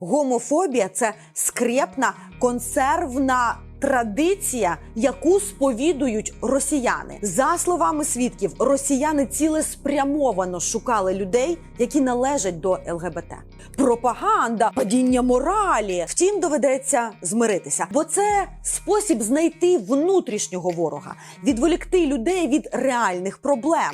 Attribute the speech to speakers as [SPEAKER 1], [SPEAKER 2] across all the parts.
[SPEAKER 1] Гомофобія це скрепна консервна традиція, яку сповідують росіяни. За словами свідків, росіяни цілеспрямовано шукали людей, які належать до ЛГБТ. Пропаганда, падіння моралі. Втім, доведеться змиритися, бо це спосіб знайти внутрішнього ворога, відволікти людей від реальних проблем.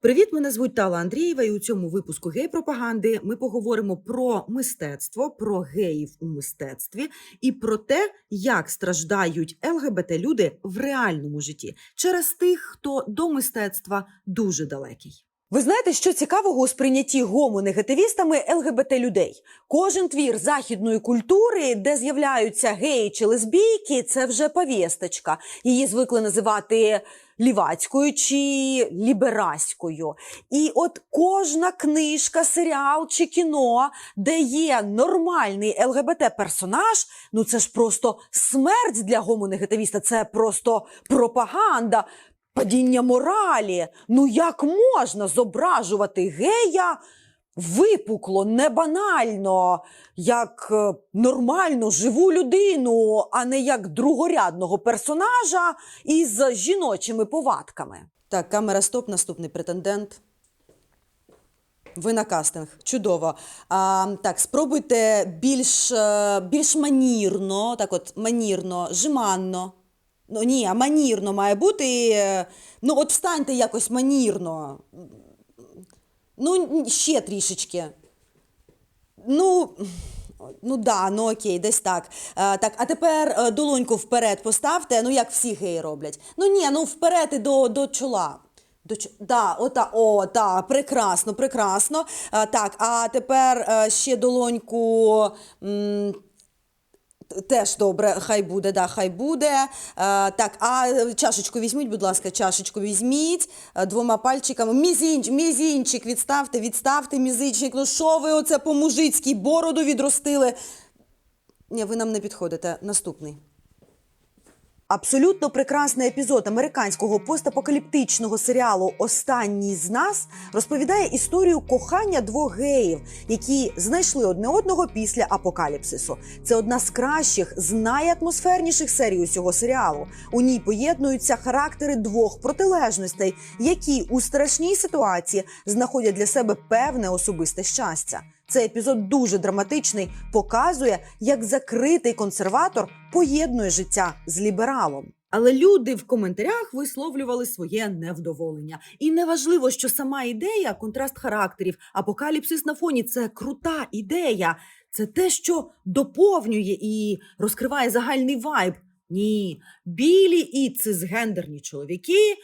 [SPEAKER 1] Привіт, мене звуть Тала Андрієва, і у цьому випуску гей-пропаганди ми поговоримо про мистецтво, про геїв у мистецтві і про те, як страждають ЛГБТ-люди в реальному житті через тих, хто до мистецтва дуже далекий. Ви знаєте, що цікавого у сприйнятті гомонегативістами ЛГБТ людей? Кожен твір західної культури, де з'являються геї чи лесбійки, це вже повісточка. Її звикли називати лівацькою чи лібераською. І от кожна книжка, серіал чи кіно, де є нормальний ЛГБТ-персонаж, ну це ж просто смерть для гомонегативіста, це просто пропаганда. Падіння моралі. Ну як можна зображувати гея випукло, не банально, як е, нормальну живу людину, а не як другорядного персонажа із жіночими повадками? Так, камера стоп, наступний претендент. Ви на кастинг. Чудово. А, так, спробуйте більш, е, більш манірно, так от манірно, жеманно. Ну ні, а манірно має бути. е, Ну, от встаньте якось манірно. Ну, ще трішечки. Ну, ну да, ну окей, десь так. А, так, а тепер е, долоньку вперед поставте, ну як всі геї роблять. Ну ні, ну вперед і до, до чола. До чо... Да, ота, о, та, прекрасно, прекрасно. А, так, а тепер е, ще долоньку. М, Теж добре, хай буде, да, хай буде. А, так, а чашечку візьміть, будь ласка, чашечку візьміть е, двома пальчиками. Мізінч, мізінчик, відставте, відставте мізинчик. Ну що ви оце по мужицькій бороду відростили? Ні, ви нам не підходите. Наступний. Абсолютно прекрасний епізод американського постапокаліптичного серіалу Останній з нас розповідає історію кохання двох геїв, які знайшли одне одного після апокаліпсису. Це одна з кращих, з найатмосферніших серій усього серіалу. У ній поєднуються характери двох протилежностей, які у страшній ситуації знаходять для себе певне особисте щастя. Цей епізод дуже драматичний, показує, як закритий консерватор поєднує життя з лібералом. Але люди в коментарях висловлювали своє невдоволення. І неважливо, що сама ідея, контраст характерів, апокаліпсис на фоні це крута ідея. Це те, що доповнює і розкриває загальний вайб. Ні, білі і цисгендерні чоловіки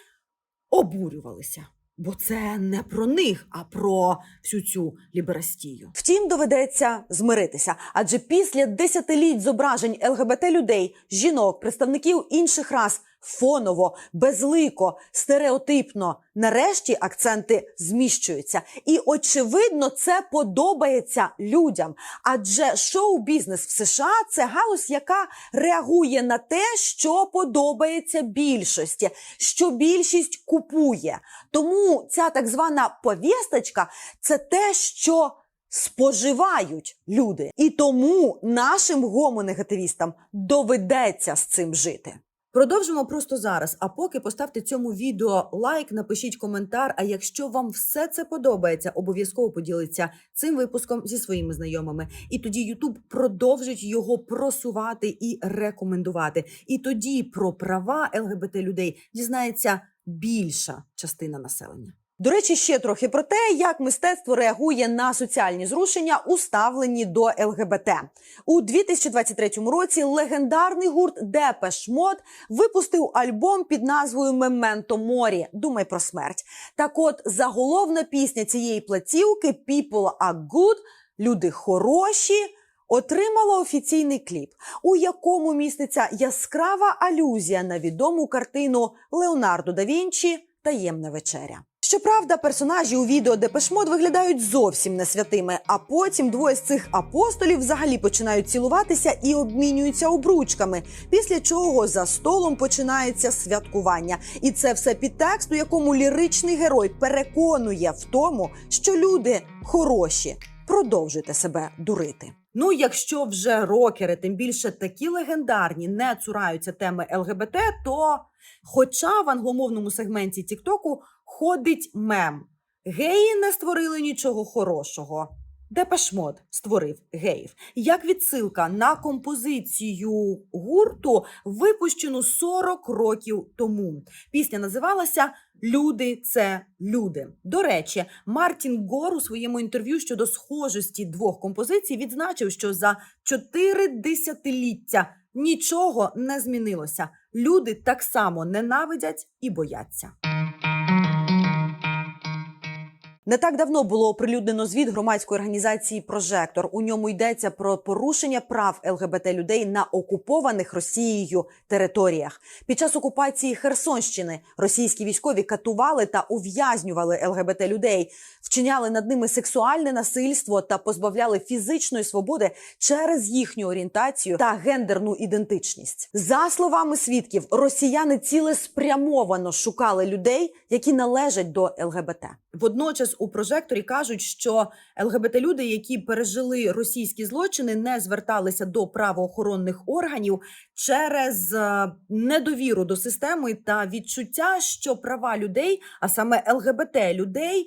[SPEAKER 1] обурювалися. Бо це не про них, а про всю цю ліберастію. Втім, доведеться змиритися, адже після десятиліть зображень ЛГБТ людей, жінок, представників інших рас фоново, безлико, стереотипно. Нарешті акценти зміщуються. І очевидно, це подобається людям. Адже шоу-бізнес в США це галузь, яка реагує на те, що подобається більшості, що більшість купує. Тому ця так звана повісточка це те, що споживають люди. І тому нашим гомонегативістам доведеться з цим жити. Продовжимо просто зараз. А поки поставте цьому відео лайк, напишіть коментар. А якщо вам все це подобається, обов'язково поділиться цим випуском зі своїми знайомими. І тоді YouTube продовжить його просувати і рекомендувати. І тоді про права ЛГБТ людей дізнається більша частина населення. До речі, ще трохи про те, як мистецтво реагує на соціальні зрушення, уставлені до ЛГБТ. У 2023 році легендарний гурт Депеш Мод випустив альбом під назвою Мементо Морі. Думай про смерть. Так, от заголовна пісня цієї платівки People are good, люди хороші. Отримала офіційний кліп, у якому міститься яскрава алюзія на відому картину Леонардо да Вінчі таємна вечеря. Щоправда, персонажі у відео Депешмот виглядають зовсім не святими, а потім двоє з цих апостолів взагалі починають цілуватися і обмінюються обручками. Після чого за столом починається святкування, і це все під текст, у якому ліричний герой переконує в тому, що люди хороші. Продовжуйте себе дурити. Ну, якщо вже рокери, тим більше такі легендарні, не цураються теми ЛГБТ, то, хоча в англомовному сегменті Тіктоку ходить мем, геї не створили нічого хорошого. Депешмот створив геїв як відсилка на композицію гурту, випущену 40 років тому. Пісня називалася Люди це люди. До речі, Мартін Гор у своєму інтерв'ю щодо схожості двох композицій відзначив, що за чотири десятиліття нічого не змінилося. Люди так само ненавидять і бояться. Не так давно було оприлюднено звіт громадської організації Прожектор. У ньому йдеться про порушення прав ЛГБТ людей на окупованих Росією територіях. Під час окупації Херсонщини російські військові катували та ув'язнювали ЛГБТ людей, вчиняли над ними сексуальне насильство та позбавляли фізичної свободи через їхню орієнтацію та гендерну ідентичність. За словами свідків, росіяни цілеспрямовано шукали людей, які належать до ЛГБТ. Водночас у прожекторі кажуть, що ЛГБТ люди, які пережили російські злочини, не зверталися до правоохоронних органів через е, недовіру до системи та відчуття, що права людей, а саме ЛГБТ людей.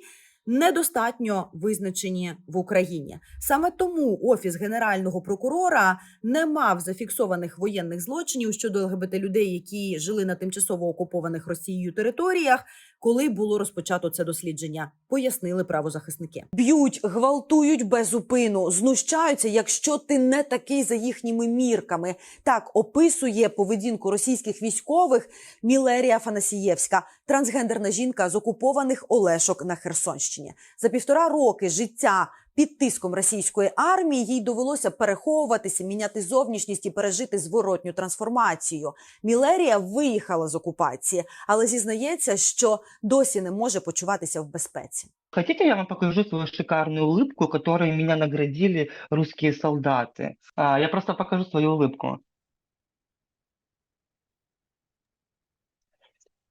[SPEAKER 1] Недостатньо визначені в Україні саме тому офіс генерального прокурора не мав зафіксованих воєнних злочинів щодо ЛГБТ людей, які жили на тимчасово окупованих Росією територіях, коли було розпочато це дослідження, пояснили правозахисники. Б'ють, гвалтують без зупину, знущаються, якщо ти не такий за їхніми мірками. Так описує поведінку російських військових Мілерія Фанасієвська, трансгендерна жінка з окупованих Олешок на Херсонщині. За півтора роки життя. Під тиском російської армії їй довелося переховуватися, міняти зовнішність і пережити зворотню трансформацію. Мілерія виїхала з окупації, але зізнається, що досі не може почуватися в безпеці.
[SPEAKER 2] Хотите, я вам покажу свою шикарную улыбку, которой меня наградили русские солдаты? А, я просто покажу свою улыбку.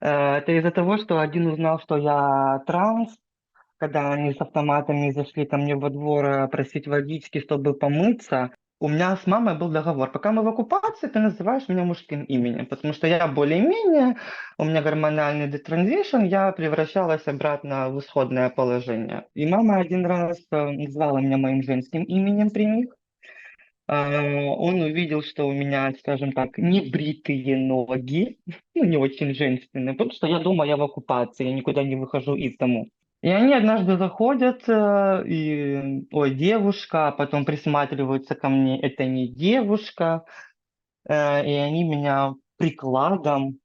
[SPEAKER 2] Э, Это из-за того, что один узнал, что я транс, когда они с автоматами зашли ко мне во двор э, просить водички, чтобы помыться. У меня с мамой был договор. Пока мы в оккупации, ты называешь меня мужским именем, потому что я более-менее, у меня гормональный детранзишн, я превращалась обратно в исходное положение. И мама один раз э, назвала меня моим женским именем при них. А, Он увидел, что у меня, скажем так, небритые ноги, ну, не очень женственные, потому что я дома, я в оккупации, я никуда не выхожу из дому. И они однажды заходят, э, и, ой, девушка, а потом присматриваются ко мне, это не девушка, э, и они меня прикладом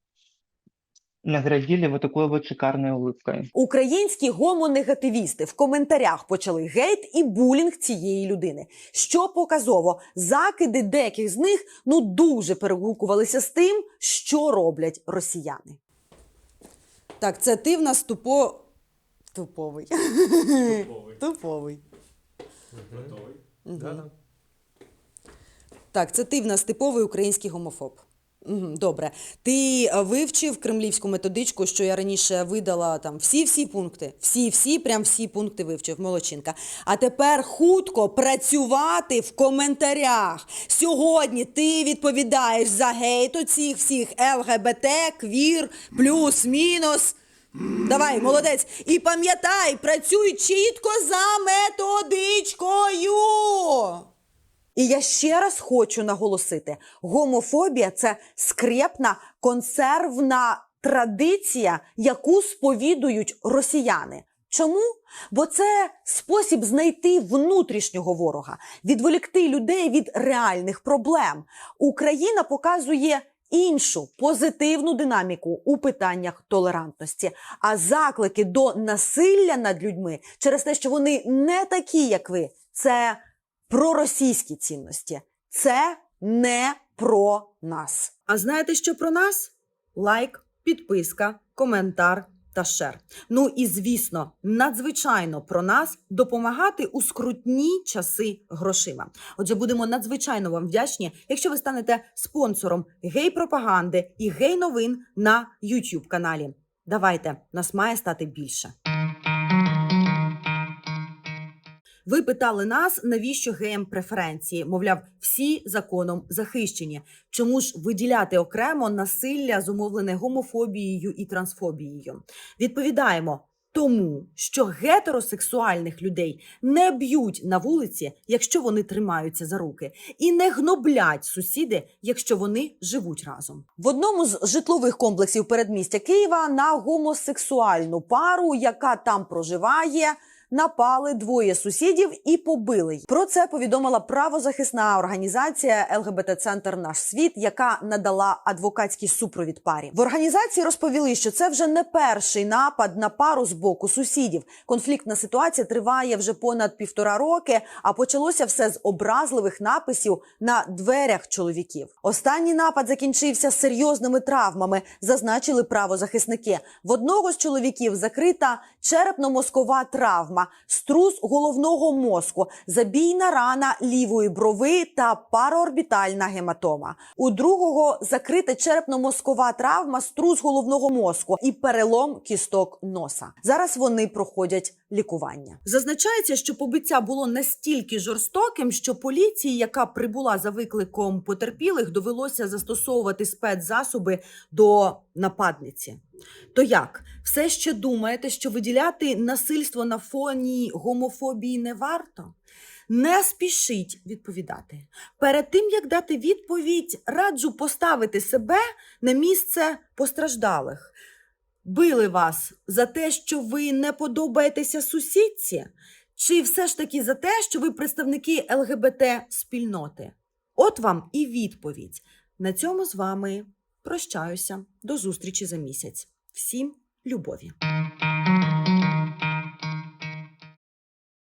[SPEAKER 2] наградили вот такой вот шикарной улыбкой.
[SPEAKER 1] Українські гомонегативісти в коментарях почали гейт і булінг цієї людини. Що показово, закиди деяких з них ну дуже перегукувалися з тим, що роблять росіяни. Так, це ти в нас тупо. Туповий.
[SPEAKER 3] Туповий.
[SPEAKER 1] Туповий.
[SPEAKER 3] Готовий?
[SPEAKER 1] Так, це ти в нас типовий український гомофоб. Добре. Ти е, вивчив кремлівську методичку, що я раніше видала там всі-всі пункти. Всі-всі, прям всі пункти вивчив, молодчинка. А тепер хутко працювати в коментарях. Сьогодні ти відповідаєш за гейт оцих всіх ЛГБТ, квір, плюс, мінус. Давай, молодець. І пам'ятай, працюй чітко за методичкою. І я ще раз хочу наголосити: гомофобія це скрепна консервна традиція, яку сповідують росіяни. Чому? Бо це спосіб знайти внутрішнього ворога, відволікти людей від реальних проблем. Україна показує іншу позитивну динаміку у питаннях толерантності, а заклики до насилля над людьми через те, що вони не такі, як ви, це проросійські цінності. Це не про нас. А знаєте, що про нас? Лайк, підписка, коментар та шер. Ну і звісно, надзвичайно про нас допомагати у скрутні часи грошима. Отже, будемо надзвичайно вам вдячні, якщо ви станете спонсором гей-пропаганди і гей-новин на youtube каналі. Давайте, нас має стати більше. Ви питали нас, навіщо геям преференції? Мовляв, всі законом захищені. Чому ж виділяти окремо насилля, зумовлене гомофобією і трансфобією? Відповідаємо. Тому що гетеросексуальних людей не б'ють на вулиці, якщо вони тримаються за руки, і не гноблять сусіди, якщо вони живуть разом. В одному з житлових комплексів передмістя Києва на гомосексуальну пару, яка там проживає. Напали двоє сусідів і побили. їх. Про це повідомила правозахисна організація ЛГБТ-центр Наш світ, яка надала адвокатський супровід парі. В організації розповіли, що це вже не перший напад на пару з боку сусідів. Конфліктна ситуація триває вже понад півтора роки, а почалося все з образливих написів на дверях чоловіків. Останній напад закінчився серйозними травмами, зазначили правозахисники. В одного з чоловіків закрита черепно-мозкова травма, струс головного мозку, забійна рана лівої брови та параорбітальна гематома. У другого закрита черепно-мозкова травма, струс головного мозку і перелом кісток носа. Зараз вони проходять лікування. Зазначається, що побиття було настільки жорстоким, що поліції, яка прибула за викликом потерпілих, довелося застосовувати спецзасоби до нападниці. То як? Все ще думаєте, що виділяти насильство на фоні гомофобії не варто? Не спішіть відповідати. Перед тим як дати відповідь, раджу поставити себе на місце постраждалих. Били вас за те, що ви не подобаєтеся сусідці, чи все ж таки за те, що ви представники ЛГБТ спільноти? От вам і відповідь. На цьому з вами прощаюся. До зустрічі за місяць. Всім любові.